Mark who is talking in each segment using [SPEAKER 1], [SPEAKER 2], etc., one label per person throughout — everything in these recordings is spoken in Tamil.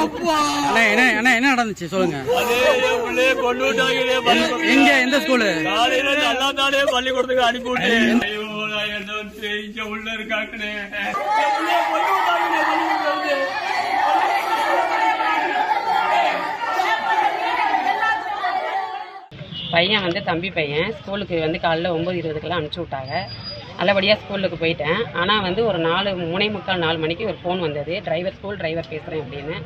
[SPEAKER 1] அண்ணா என்ன அண்ணா என்ன நடந்துச்சு சொல்லுங்க. எங்க எந்த ஸ்கூலு
[SPEAKER 2] பள்ளிக்கூடத்துக்கு அனுப்பி என்ன இங்க உள்ள பள்ளிக்கூடத்துக்கு.
[SPEAKER 3] பையன் வந்து தம்பி பையன் ஸ்கூலுக்கு வந்து காலைல ஒம்பது இருபதுக்கெல்லாம் அனுப்பிச்சி விட்டாங்க நல்லபடியாக ஸ்கூலுக்கு போயிட்டேன். ஆனால் வந்து ஒரு நாலு மூணே முக்கால் நாலு மணிக்கு ஒரு ஃபோன் வந்தது. டிரைவர் ஸ்கூல் டிரைவர் பேசுகிறேன் அப்படின்னு.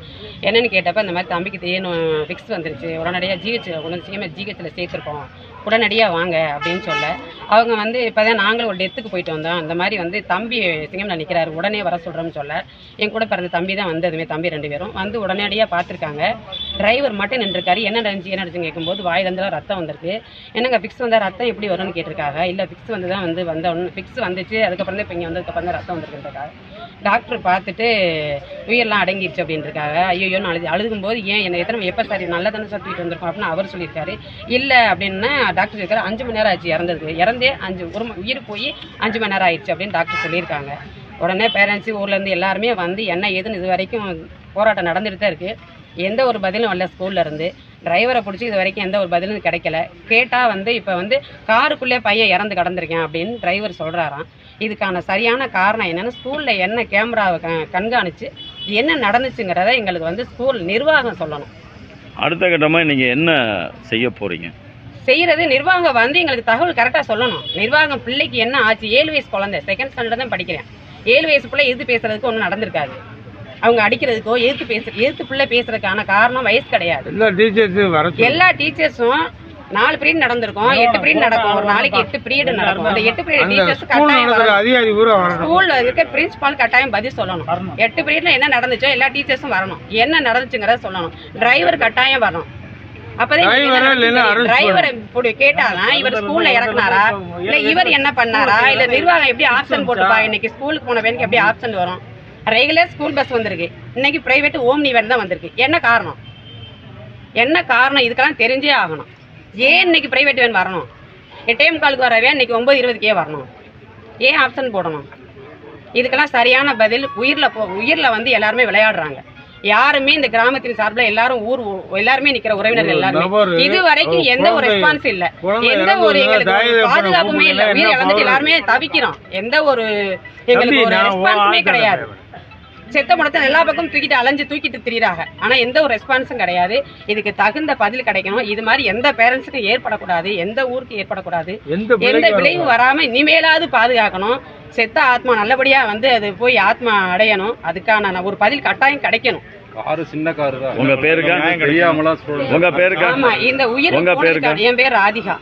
[SPEAKER 3] என்னென்னு கேட்டப்போ இந்த மாதிரி தம்பிக்கு தேனும் ஃபிக்ஸ் வந்துருச்சு. உடனடியாக ஜிஹெச் உடனே வந்து ஜிஹெச்சில் சேர்த்துருக்கோம். உடனடியாக வாங்க அப்படின்னு சொல்ல. அவங்க வந்து இப்போ தான் நாங்களும் ஒரு டெத்துக்கு போயிட்டு வந்தோம். அந்த மாதிரி வந்து தம்பி சிங்கம்ல நிற்கிறாரு உடனே வர சொல்கிறோம்னு சொல்ல. என் கூட பிறந்த தம்பி தான் வந்ததுமே தம்பி ரெண்டு பேரும். வந்து உடனடியாக பார்த்துருக்காங்க. டிரைவர் மட்டும் நின்றுருக்காரு. என்ன நடந்துச்சு என்ன நடந்துச்சுன்னு கேட்கும்போது வாயிலிருந்து ரத்தம் வந்திருக்கு. என்னங்க ஃபிக்ஸ் வந்தால் ரத்தம் எப்படி வரும்னு கேட்டிருக்காங்க. இல்லை ஃபிக்ஸ் வந்து தான் வந்து வந்த ஃபிக்ஸ் வந்துச்சு அதுக்கப்புறம் தான் இப்போ இங்கே வந்ததுக்கப்புறம் தான் ரத்தம் வந்திருக்குன்றாங்க டாக்டர் பார்த்துட்டு உயிரெல்லாம் அடங்கிருச்சு அப்படின்றக்காக ஐயோ நான் அழுது அழுகும்போது ஏன் என்ன எத்தனை எப்போ சரி நல்லா தானே சார் தூக்கிட்டு வந்திருக்கோம் அப்படின்னு அவர் சொல்லியிருக்காரு. இல்லை அப்படின்னா டாக்டர் இருக்காரு அஞ்சு மணி நேரம் ஆச்சு இறந்தது இறந்தே அஞ்சு ஒரு உயிர் போய் அஞ்சு மணி நேரம் ஆயிடுச்சு அப்படின்னு டாக்டர் சொல்லியிருக்காங்க. உடனே பேரண்ட்ஸு ஊர்லேருந்து எல்லாருமே வந்து என்ன ஏதுன்னு இது வரைக்கும் போராட்டம் நடந்துட்டு தான் இருக்குது எந்த ஒரு பதிலும் வரல ஸ்கூல்ல இருந்து. டிரைவரை பிடிச்சி இது வரைக்கும் எந்த ஒரு பதிலும் கிடைக்கல. கேட்டால் வந்து இப்போ வந்து காருக்குள்ளே பையன் இறந்து கடந்திருக்கேன் அப்படின்னு டிரைவர் சொல்கிறாராம் இதுக்கான சரியான காரணம் என்னன்னு ஸ்கூலில் என்ன கேமராவை க கண்காணித்து என்ன நடந்துச்சுங்கிறத எங்களுக்கு வந்து ஸ்கூல் நிர்வாகம் சொல்லணும்.
[SPEAKER 4] அடுத்த கட்டமா நீங்க என்ன செய்ய போறீங்க?
[SPEAKER 3] செய்யறது நிர்வாகம் வந்து எங்களுக்கு தகவல் கரெக்டாக சொல்லணும். நிர்வாகம் பிள்ளைக்கு என்ன ஆச்சு? ஏழு வயசு குழந்தை செகண்ட் ஸ்டாண்டர்ட் தான் படிக்கிறேன். ஏழு வயசு பிள்ளை எதிர்த்து பேசுறதுக்கு ஒன்றும் நடந்திருக்காது. அவங்க அடிக்கிறதுக்கோ எதிர்த்து பேச எதிர்த்து பிள்ளை பேசுறதுக்கான காரணம் வயசு கிடையாது.
[SPEAKER 5] எல்லா டீச்சர்ஸும் வர
[SPEAKER 3] எல்லா டீச்சர்ஸும் நாலு பீரியட் நடந்திருக்கும். எட்டு பீரியட் நடக்கும். ஒரு நாளைக்கு எட்டு பீரியட் நடக்கும். அந்த எட்டு பீரியட் டீச்சர்ஸ் கட்டாயம் ஸ்கூல்ல இருக்க பிரின்சிபால் கட்டாயம் பதில் சொல்லணும். எட்டு பீரியட்ல என்ன நடந்துச்சோ எல்லா டீச்சர்ஸும் வரணும். என்ன நடந்துச்சுங்கிறத சொல்லணும். டிரைவர் கட்டாயம் வரணும். கேட்டாதான் இவர் ஸ்கூல்ல இறக்குனாரா? இல்ல இவர் என்ன பண்ணாரா? இல்ல நிர்வாகம் எப்படி ஆப்ஷன் போட்டுப்பா? இன்னைக்கு ஸ்கூலுக்கு போன எப்படி ஆப்ஷன் வரும்? ரெகுலர் ஸ்கூல் பஸ் வந்திருக்கு. இன்னைக்கு பிரைவேட் ஓம்னி வேன் தான் வந்திருக்கு. என்ன காரணம்? என்ன காரணம்? இதுக்கெல்லாம் தெரிஞ்சே ஆகணும். ஏன் இன்னைக்கு பிரைவேட் வேன் வரணும்? எட்டே முக்காலுக்கு வர வேன் இன்னைக்கு ஒன்பது இருபதுக்கே வரணும். ஏன் ஆப்ஷன் போடணும்? இதுக்கெல்லாம் சரியான பதில். உயிர்ல போ உயிர்ல வந்து எல்லாருமே விளையாடுறாங்க. யாருமே இந்த கிராமத்தின் சார்பில் எல்லாரும் ஊர் எல்லாருமே நிக்கிற உறவினர்கள் எல்லாருமே. இது வரைக்கும் எந்த ஒரு ரெஸ்பான்ஸ் இல்ல. எந்த ஒரு எங்களுக்கு பாதுகாப்புமே இல்ல. உயிர் இழந்துட்டு? எல்லாருமே தவிக்கிறோம். எந்த ஒரு எங்களுக்கு ஒரு ரெஸ்பான்ஸுமே கிடையாது. செத்த படத்தை எல்லா பக்கம் தூக்கிட்டு அலைஞ்சு தூக்கிட்டு திரியிறாங்க. ஆனா எந்த ஒரு ரெஸ்பான்ஸும் கிடையாது. இதுக்கு தகுந்த பதில் கிடைக்கணும். இது மாதிரி எந்த பேரண்ட்ஸுக்கும் ஏற்படக்கூடாது. எந்த ஊருக்கு ஏற்படக்கூடாது.
[SPEAKER 5] எந்த
[SPEAKER 3] எந்த
[SPEAKER 5] பிள்ளைக்கு
[SPEAKER 3] விளைவும் வராம இனிமேலாவது பாதுகாக்கணும். செத்த ஆத்மா நல்லபடியா வந்து அது போய் ஆத்மா அடையணும். அதுக்கான ஒரு பதில் கட்டாயம் கிடைக்கணும்.
[SPEAKER 6] காரு சின்ன காரு தான்.
[SPEAKER 4] உங்க பேருக்கா?
[SPEAKER 6] தெரியாமலாம்
[SPEAKER 4] உங்க பேருக்கா?
[SPEAKER 3] ஆமா இந்த உயிர்
[SPEAKER 4] உங்க பேருக்கா?
[SPEAKER 3] என் பேர் ராதிகா.